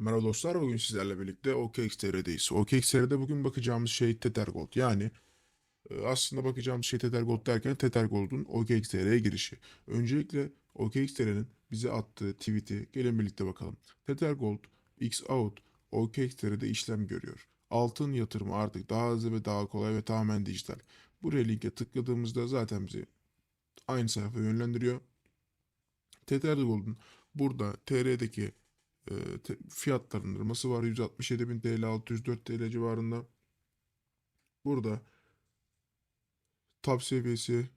Merhaba dostlar, bugün sizlerle birlikte OKXTR'deyiz. OKXTR'de bugün bakacağımız şey Tether Gold. Yani e, aslında bakacağımız şey Tether Gold derken Tether Gold'un OKXTR'ye girişi. Öncelikle OKXTR'nin bize attığı tweet'i gelin birlikte bakalım. Tether Gold, X-Out, OKXTR'de işlem görüyor. Altın yatırımı artık daha hızlı ve daha kolay ve tamamen dijital. Buraya linke tıkladığımızda zaten bizi aynı sayfaya yönlendiriyor. Tether Gold'un burada TR'deki e, fiyatlandırması var. 167.000 TL, 604 TL civarında. Burada top seviyesi,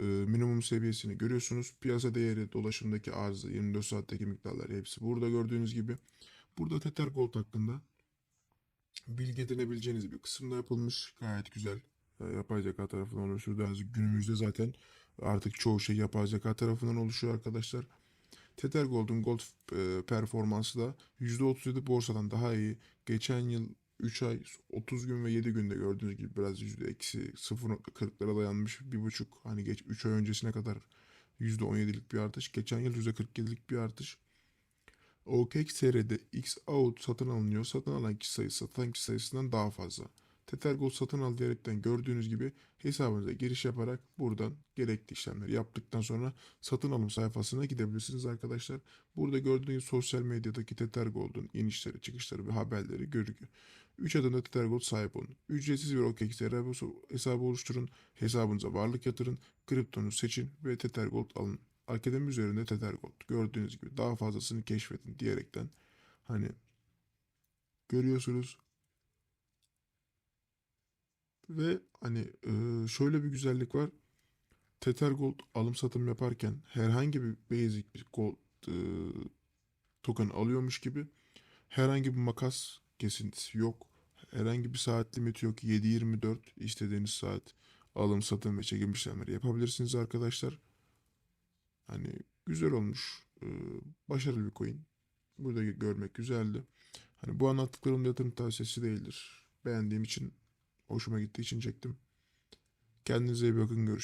e, minimum seviyesini görüyorsunuz. Piyasa değeri, dolaşımdaki arzı, 24 saatteki miktarlar hepsi burada gördüğünüz gibi. Burada Tether Gold hakkında bilgi edinebileceğiniz bir kısımda yapılmış. Gayet güzel. E, Yapay zeka tarafından oluşturduğu günümüzde zaten artık çoğu şey yapay zeka tarafından oluşuyor arkadaşlar. Tether Gold'un gold e, performansı da %37 borsadan daha iyi. Geçen yıl 3 ay 30 gün ve 7 günde gördüğünüz gibi biraz yüzde eksi 0.40'lara dayanmış. Bir buçuk hani geç 3 ay öncesine kadar %17'lik bir artış. Geçen yıl %47'lik bir artış. OKXTR'de X out satın alınıyor. Satın alan kişi sayısı satan kişi sayısından daha fazla. Tether Gold satın al diyerekten gördüğünüz gibi hesabınıza giriş yaparak buradan gerekli işlemleri yaptıktan sonra satın alım sayfasına gidebilirsiniz arkadaşlar. Burada gördüğünüz sosyal medyadaki Tether Gold'un inişleri, çıkışları ve haberleri görüyor. 3 adında Tether Gold sahip olun. Ücretsiz bir OKXTR hesabı oluşturun. Hesabınıza varlık yatırın. Kriptonu seçin ve Tether Gold alın. Akademi üzerinde Tether Gold. Gördüğünüz gibi daha fazlasını keşfedin diyerekten hani görüyorsunuz. Ve hani e, şöyle bir güzellik var. Tether Gold alım satım yaparken herhangi bir basic bir gold e, token alıyormuş gibi herhangi bir makas kesintisi yok. Herhangi bir saat limiti yok. 7-24 istediğiniz saat alım satım ve çekim işlemleri yapabilirsiniz arkadaşlar. Hani güzel olmuş. e, başarılı bir coin. Burada görmek güzeldi. Hani bu anlattıklarım yatırım tavsiyesi değildir. Beğendiğim için, hoşuma gittiği için çektim. Kendinize iyi bakın. Görüşürüz.